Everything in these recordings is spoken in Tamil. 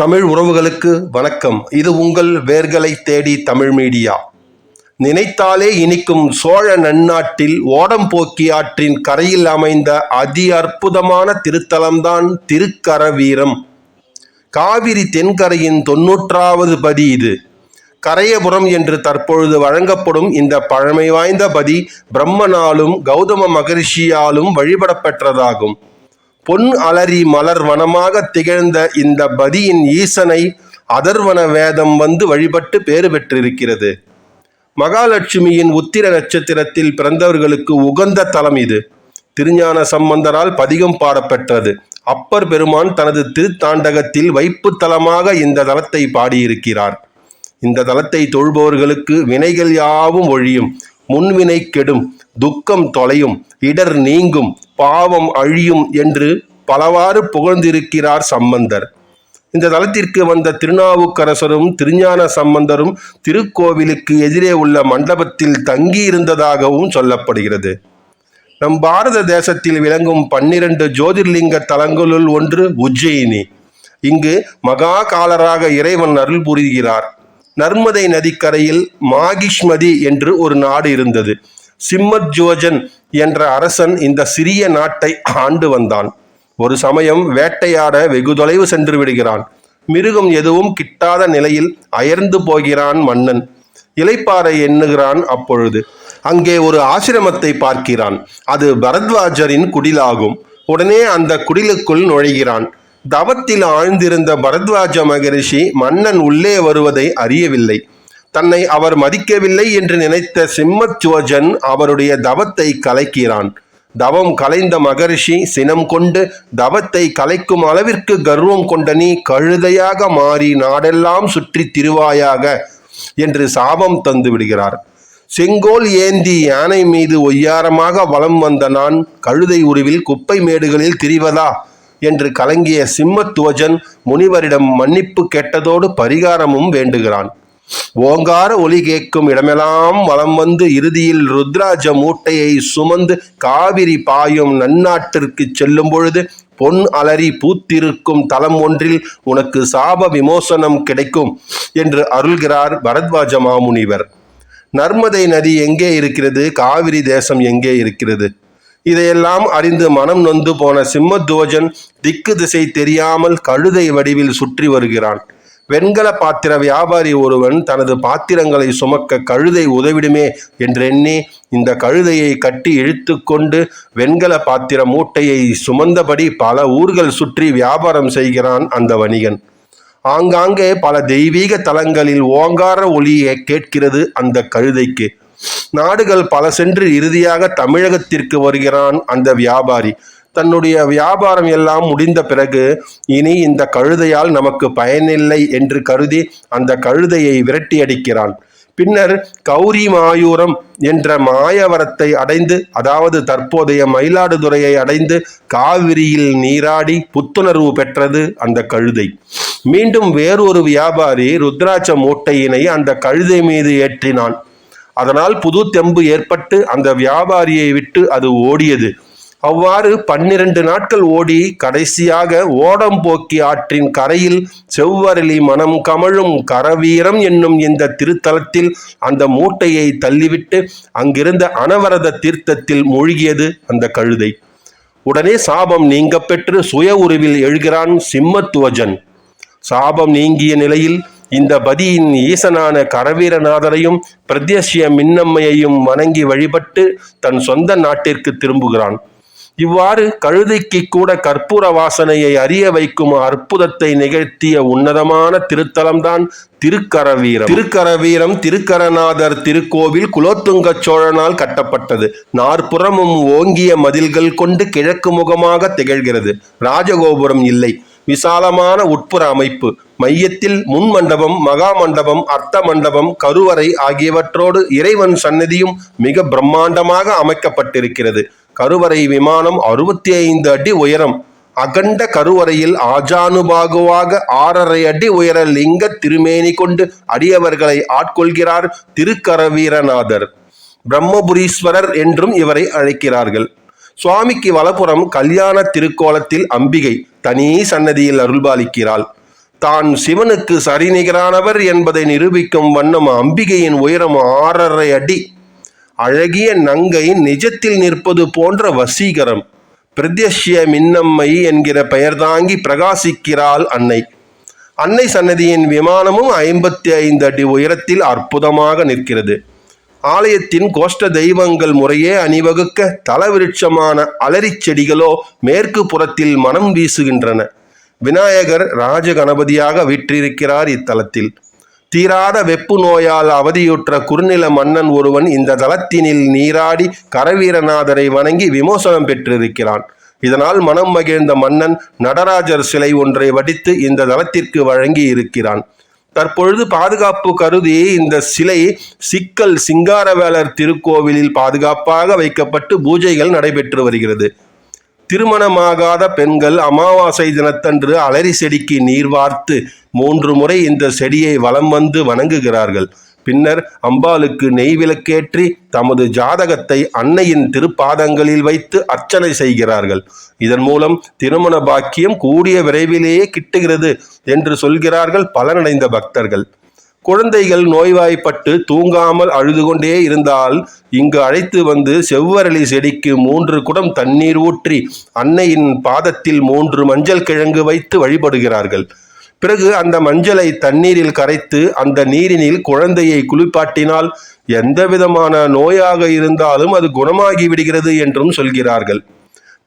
தமிழ் உறவுகளுக்கு வணக்கம். இது உங்கள் வேர்களை தேடி தமிழ் மீடியா. நினைத்தாலே இனிக்கும் சோழ நன்னாட்டில் ஓடம்போக்கி ஆற்றின் கரையில் அமைந்த அதி அற்புதமான திருத்தலம்தான் திருக்கரவீரம். காவிரி தென்கரையின் தொன்னூற்றாவது பதி இது. கரையபுரம் என்று தற்பொழுது வழங்கப்படும் இந்த பழமை வாய்ந்த பதி பிரம்மனாலும் கௌதம மகரிஷியாலும் வழிபடப்பெற்றதாகும் பொன் அலரி மலர் வனமாக திகழ்ந்த இந்த பதியின் ஈசனை அதர்வன வேதம் வந்து வழிபட்டு பேறு பெற்றிருக்கிறது. மகாலட்சுமியின் உத்திர நட்சத்திரத்தில் பிறந்தவர்களுக்கு உகந்த தலம் இது. திருஞான சம்பந்தரால் பதிகம் பாடப்பெற்றது. அப்பர் பெருமான் தனது திருத்தாண்டகத்தில் வைப்பு தலமாக இந்த தலத்தை பாடியிருக்கிறார். இந்த தலத்தை தொழுபவர்களுக்கு வினைகள் யாவும் ஒழியும். முன்வினை கெடும். துக்கம் தொலையும். இடர் நீங்கும். பாவம் அழியும் என்று பலவாறு புகழ்ந்திருக்கிறார் சம்பந்தர். இந்த தலத்திற்கு வந்த திருநாவுக்கரசரும் திருஞான சம்பந்தரும் திருக்கோவிலுக்கு எதிரே உள்ள மண்டபத்தில் தங்கியிருந்ததாகவும் சொல்லப்படுகிறது. நம் பாரத தேசத்தில் விளங்கும் பன்னிரண்டு ஜோதிர்லிங்க தலங்களுள் ஒன்று உஜ்ஜயினி. இங்கு மகா காலராக இறைவன் அருள் புரிகிறார். நர்மதை நதிக்கரையில் மாகிஷ்மதி என்று ஒரு நாடு இருந்தது. சிம்மத்ஜோஜன் என்ற அரசன் இந்த சிறிய நாட்டை ஆண்டு வந்தான். ஒரு சமயம் வேட்டையாட வெகு தொலைவு சென்று விடுகிறான். மிருகம் எதுவும் கிட்டாத நிலையில் அயர்ந்து போகிறான் மன்னன். இலைப்பாறை எண்ணுகிறான் அப்பொழுது. அங்கே ஒரு ஆசிரமத்தை பார்க்கிறான். அது பரத்வாஜரின் குடிலாகும். உடனே அந்த குடிலுக்குள் நுழைகிறான். தவத்தில் ஆழ்ந்திருந்த பரத்வாஜ மகரிஷி மன்னன் உள்ளே வருவதை அறியவில்லை. தன்னை அவர் மதிக்கவில்லை என்று நினைத்த சிம்மச்சுவஜன் அவருடைய தவத்தை கலைக்கிறான். தவம் கலைந்த மகரிஷி சினம் கொண்டு தவத்தை கலைக்கும் அளவிற்கு கர்வம் கொண்ட நீ கழுதையாக மாறி நாடெல்லாம் சுற்றி திருவாயாக என்று சாபம் தந்து விடுகிறார். செங்கோல் ஏந்தி யானை மீது ஒய்யாரமாக வலம் வந்த நான் கழுதை உருவில் குப்பை மேடுகளில் திரிவதா என்று கலங்கிய சிம்மத்துவஜன் முனிவரிடம் மன்னிப்பு கேட்டதோடு பரிகாரமும் வேண்டுகிறான். ஓங்கார ஒலி கேட்கும் இடமெல்லாம் வலம் வந்து இறுதியில் ருத்ராஜ மூட்டையை சுமந்து காவிரி பாயும் நன்னாட்டிற்கு செல்லும் பொழுது பொன் அலரி பூத்திருக்கும் தலம் ஒன்றில் உனக்கு சாப விமோசனம் கிடைக்கும் என்று அருள்கிறார் பரத்வாஜ மாமுனிவர். நர்மதை நதி எங்கே இருக்கிறது? காவிரி தேசம் எங்கே இருக்கிறது? இதையெல்லாம் அறிந்து மனம் நொந்து போன சிம்மத்வஜன் திக்கு திசை தெரியாமல் கழுதை வடிவில் சுற்றி வருகிறான். வெண்கல பாத்திர வியாபாரி ஒருவன் தனது பாத்திரங்களை சுமக்க கழுதை உதவிடுமே என்றெண்ணி இந்த கழுதையை கட்டி இழுத்து கொண்டு வெண்கல பாத்திர மூட்டையை சுமந்தபடி பல ஊர்கள் சுற்றி வியாபாரம் செய்கிறான் அந்த வணிகன். ஆங்காங்கே பல தெய்வீக தலங்களில் ஓங்கார ஒளியை கேட்கிறது அந்த கழுதைக்கு. நாடுகள் பல சென்று இறுதியாக தமிழகத்திற்கு வருகிறான் அந்த வியாபாரி. தன்னுடைய வியாபாரம் எல்லாம் முடிந்த பிறகு இனி இந்த கழுதையால் நமக்கு பயனில்லை என்று கருதி அந்த கழுதையை விரட்டி அடிக்கிறான். பின்னர் கௌரி மாயூரம் என்ற மாயவரத்தை அடைந்து அதாவது தற்போதைய மயிலாடுதுறையை அடைந்து காவிரியில் நீராடி புத்துணர்வு பெற்றது அந்த கழுதை. மீண்டும் வேறொரு வியாபாரி ருத்ராட்ச மூட்டையினை அந்த கழுதை மீது ஏற்றினான். அதனால் புது தெம்பு ஏற்பட்டு அந்த வியாபாரியை விட்டு அது ஓடியது. அவ்வாறு பன்னிரண்டு நாட்கள் ஓடி கடைசியாக ஓடம்போக்கி ஆற்றின் கரையில் செவ்வரளி மனம் கமழும் கரவீரம் என்னும் இந்த திருத்தலத்தில் அந்த மூட்டையை தள்ளிவிட்டு அங்கிருந்த அனவரத தீர்த்தத்தில் மூழ்கியது அந்த கழுதை. உடனே சாபம் நீங்க பெற்று சுய உருவில் எழுகிறான் சிம்மத்துவஜன். சாபம் நீங்கிய நிலையில் இந்த பதியின் ஈசனான கரவீரநாதரையும் பிரத்யசிய மின்னம்மையையும் வணங்கி வழிபட்டு தன் சொந்த நாட்டிற்கு திரும்புகிறான். இவ்வாறு கழுதைக்கு கூட கற்பூர வாசனையை அறிய வைக்கும் அற்புதத்தை நிகழ்த்திய உன்னதமான திருத்தலம்தான் திருக்கரவீரம். திருக்கரவீரம் திருக்கரநாதர் திருக்கோவில் குலோத்துங்க சோழனால் கட்டப்பட்டது. நாற்புறமும் ஓங்கிய மதில்கள் கொண்டு கிழக்கு முகமாக திகழ்கிறது. ராஜகோபுரம் இல்லை. விசாலமான உட்புற அமைப்பு மையத்தில் முன் மண்டபம் மகா மண்டபம் அர்த்த மண்டபம் கருவறை ஆகியவற்றோடு இறைவன் சன்னதியும் மிக பிரம்மாண்டமாக அமைக்கப்பட்டிருக்கிறது. கருவறை விமானம் அறுபத்தி ஐந்து அடி உயரம். அகண்ட கருவறையில் ஆஜானுபாகுவாக ஆறரை அடி உயர லிங்க திருமேனி கொண்டு அடியவர்களை ஆட்கொள்கிறார் திருக்கரவீரநாதர். பிரம்மபுரீஸ்வரர் என்றும் இவரை அழைக்கிறார்கள். சுவாமிக்கு வலப்புறம் கல்யாண திருக்கோலத்தில் அம்பிகை. தனி சன்னதியில் அருள்பாலிக்கிறாள். தான் சிவனுக்கு சரிநிகரானவர் என்பதை நிரூபிக்கும் வண்ணம் அம்பிகையின் உயரம் ஆறரை அடி. அழகிய நங்கை நிஜத்தில் நிற்பது போன்ற வசீகரம். பிரத்யஷ்ய மின்னம்மை என்கிற பெயர் தாங்கி பிரகாசிக்கிறாள் அன்னை. அன்னை சன்னதியின் விமானமும் ஐம்பத்தி ஐந்து அடி உயரத்தில் அற்புதமாக நிற்கிறது. ஆலயத்தின் கோஷ்ட தெய்வங்கள் முறையே அணிவகுக்க தலவிருட்சமான அலரிச் செடிகளோ மேற்கு புறத்தில் மனம் வீசுகின்றன. விநாயகர் ராஜகணபதியாக விற்றிருக்கிறார் இத்தலத்தில். தீராத வெப்பு நோயால் அவதியுற்ற குறுநில மன்னன் ஒருவன் இந்த தலத்தினில் நீராடி கரவீரநாதரை வணங்கி விமோசனம் பெற்றிருக்கிறான். இதனால் மனம் மகிழ்ந்த மன்னன் நடராஜர் சிலை ஒன்றை வடித்து இந்த தலத்திற்கு வழங்கி இருக்கிறான் தற்பொழுது பாதுகாப்பு கருதி இந்த சிலை சிக்கல் சிங்காரவேலர் திருக்கோவிலில் பாதுகாப்பாக வைக்கப்பட்டு பூஜைகள் நடைபெற்று வருகிறது. திருமணமாகாத பெண்கள் அமாவாசை தினத்தன்று அலரி செடிக்கு நீர் வார்த்து மூன்று முறை இந்த செடியை வலம் வந்து வணங்குகிறார்கள். பின்னர் அம்பாளுக்கு நெய் விளக்கேற்றி தமது ஜாதகத்தை அன்னையின் திருப்பாதங்களில் வைத்து அர்ச்சனை செய்கிறார்கள். இதன் மூலம் திருமண பாக்கியம் கூடிய விரைவிலேயே கிட்டுகிறது என்று சொல்கிறார்கள் பலனடைந்த பக்தர்கள். குழந்தைகள் நோய்வாய்ப்பட்டு தூங்காமல் அழுது கொண்டே இருந்தால் இங்கு அழைத்து வந்து செவ்வரளி செடிக்கு மூன்று குடம் தண்ணீர் ஊற்றி அன்னையின் பாதத்தில் மூன்று மஞ்சள் கிழங்கு வைத்து வழிபடுகிறார்கள். பிறகு அந்த மஞ்சளை தண்ணீரில் கரைத்து அந்த நீரினில் குழந்தையை குளிப்பாட்டினால் எந்த விதமான நோயாக இருந்தாலும் அது குணமாகி விடுகிறது என்றும் சொல்கிறார்கள்.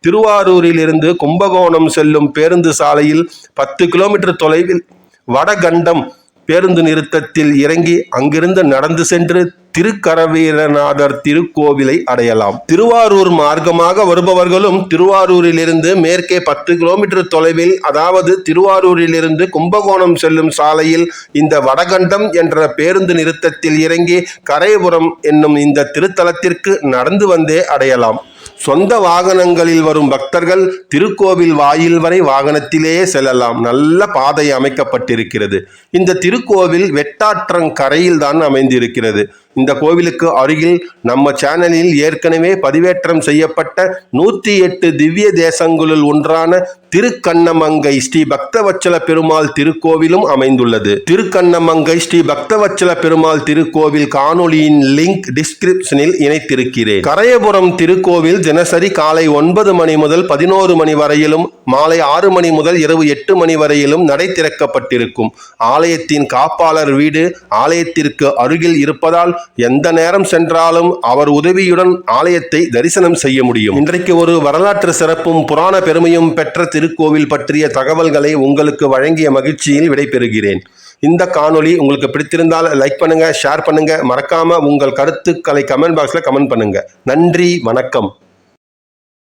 திருவாரூரிலிருந்து கும்பகோணம் செல்லும் பேருந்து சாலையில் பத்து கிலோமீட்டர் தொலைவில் வடகண்டம் பேருந்து நிறுத்தத்தில் இறங்கி அங்கிருந்து நடந்து சென்று திருக்கரவீரநாதர் திருக்கோவிலை அடையலாம். திருவாரூர் மார்க்கமாக வருபவர்களும் திருவாரூரிலிருந்து மேற்கே பத்து கிலோமீட்டர் தொலைவில் அதாவது திருவாரூரிலிருந்து கும்பகோணம் செல்லும் சாலையில் இந்த வடகண்டம் என்ற பேருந்து நிறுத்தத்தில் இறங்கி கரையபுரம் என்னும் இந்த திருத்தலத்திற்கு நடந்து வந்தே அடையலாம். சொந்த வாகனங்களில் வரும் பக்தர்கள் திருக்கோவில் வாயில் வரை வாகனத்திலேயே செல்லலாம். நல்ல பாதை அமைக்கப்பட்டிருக்கிறது. இந்த திருக்கோவில் வெட்டாற்றங்கரையில் தான் அமைந்திருக்கிறது. இந்த கோவிலுக்கு அருகில் நம்ம சேனலில் ஏற்கனவே பதிவேற்றம் செய்யப்பட்ட நூற்றி எட்டு திவ்ய தேசங்களுள் ஒன்றான திருக்கண்ணமங்கை ஸ்ரீ பக்தவச்சல பெருமாள் திருக்கோவிலும் அமைந்துள்ளது. திருக்கண்ணமங்கை ஸ்ரீ பக்தவச்சல பெருமாள் திருக்கோவில் காணொளியின் லிங்க் டிஸ்கிரிப்ஷனில் இணைத்திருக்கிறேன். கரையபுரம் திருக்கோவில் தினசரி காலை ஒன்பது மணி முதல் பதினோரு மணி வரையிலும் மாலை ஆறு மணி முதல் இரவு எட்டு மணி வரையிலும் நடை திறக்கப்பட்டிருக்கும். ஆலயத்தின் காப்பாளர் வீடு ஆலயத்திற்கு அருகில் இருப்பதால் எந்த நேரம் சென்றாலும் அவர் உதவியுடன் ஆலயத்தை தரிசனம் செய்ய முடியும். இன்றைக்கு ஒரு வரலாற்று சிறப்பும் புராண பெருமையும் பெற்ற திருக்கோவில் பற்றிய தகவல்களை உங்களுக்கு வழங்கிய மகிழ்ச்சியில் விடைபெறுகிறேன். இந்த காணொளி உங்களுக்கு பிடித்திருந்தால் லைக் பண்ணுங்க ஷேர் பண்ணுங்க. மறக்காம உங்கள் கருத்துக்களை கமெண்ட் பாக்ஸ்ல கமெண்ட் பண்ணுங்க. நன்றி வணக்கம்.